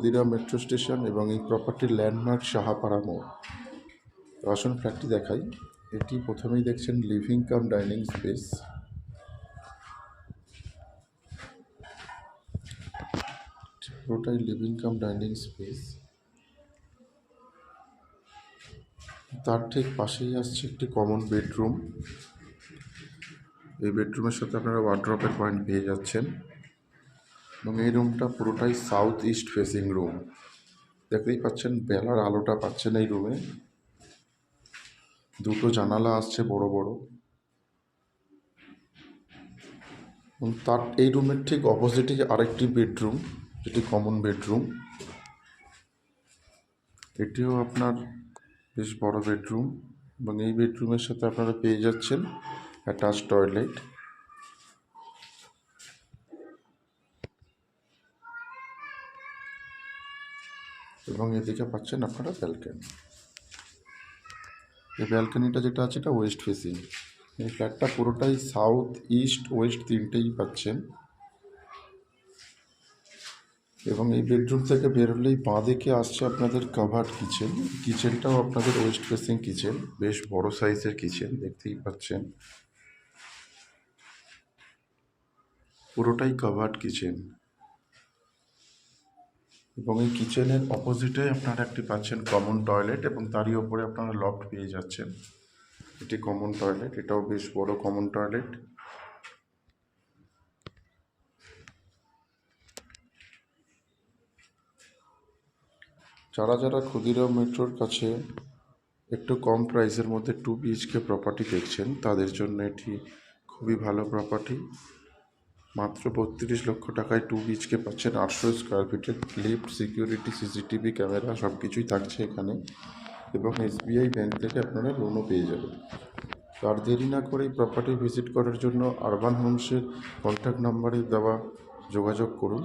Khudiram metro station এবং এই প্রপার্টির ল্যান্ডমার্ক সাহাপাড়া মোড়। তো আসুন ফ্ল্যাটটি দেখাই। এটি প্রথমেই দেখছেন লিভিং কাম ডাইনিং স্পেস পুরোটাই লিভিং কাম ডাইনিং স্পেস তার ঠিক পাশেই আসছে একটি কমন বেডরুম এই বেডরুমের সাথে আপনারা ওয়ার্ড্রপের পয়েন্ট পেয়ে যাচ্ছেন। এবং এই রুমটা পুরোটাই সাউথ ইস্ট ফেসিং রুম দেখতেই পাচ্ছেন, বেলার আলোটা পাচ্ছেন এই রুমে দুটো জানালা আসছে বড় বড়। এবং তার, এই রুমের ঠিক অপোজিটে আরেকটি বেডরুম যেটি কমন বেডরুম এটিও আপনার বেশ বড় বেডরুম এবং এই বেডরুমের সাথে আপনারা পেয়ে যাচ্ছেন অ্যাটাচ টয়লেট এবং এদিকে পাচ্ছেন আপনারা ব্যালকনি। এই ব্যালকনিটা যেটা আছে, এটা ওয়েস্ট ফেসিং। এই ফ্ল্যাটটা পুরোটাই সাউথ ইস্ট ওয়েস্ট তিনটেই পাচ্ছেন। এবং এই বেডরুম থেকে বেরোলেই বাঁ দিকে আসছে আপনাদের কাভার্ড কিচেন কিচেনটাও আপনাদের ওয়েস্ট ফেসিং কিচেন বেশ বড় সাইজের কিচেন দেখতেই পাচ্ছেন। পুরোটাই কাভার্ড কিচেন এবং এই কিচেনের অপোজিটে আপনারা একটি পাচ্ছেন কমন টয়লেট এবং তারই ওপরে আপনারা লফট পেয়ে যাচ্ছেন। এটি কমন টয়লেট এটাও বেশ বড় কমন টয়লেট যারা যারা ক্ষুদিরাম মেট্রোর কাছে একটু কম প্রাইসের মধ্যে টু বিএইচকে প্রপার্টি দেখছেন, তাদের জন্য এটি খুবই ভালো প্রপার্টি মাত্র বত্রিশ লক্ষ টাকায় টু বিচকে পাচ্ছেন আটশো স্কোয়ার ফিটের লিফ্ট সিকিউরিটি সিসিটিভি ক্যামেরা সব কিছুই থাকছে এখানে এবং এসবিআই ব্যাংক থেকে আপনারা লোনও পেয়ে যাবেন। আর দেরি না করে প্রপার্টি ভিজিট করার জন্য আরবান হোমসের কন্ট্যাক্ট নাম্বারে দেওয়া যোগাযোগ করুন।